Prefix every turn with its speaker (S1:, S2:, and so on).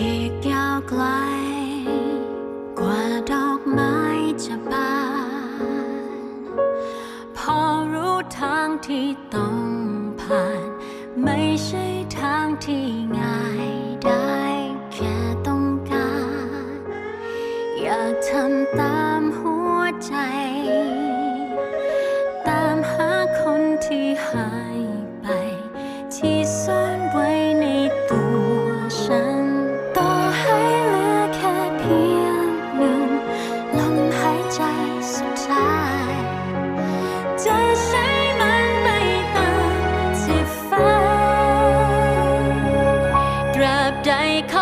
S1: อีกยาวไกล กว่าดอกไม้จะบานพอรู้ทางที่ต้องผ่าน ไม่ใช่ทางที่ง่ายได้แค่ต้องการ อยากทำตามหัวใจ ตามหาคนที่หายไปที่ซ่อน บใดเขา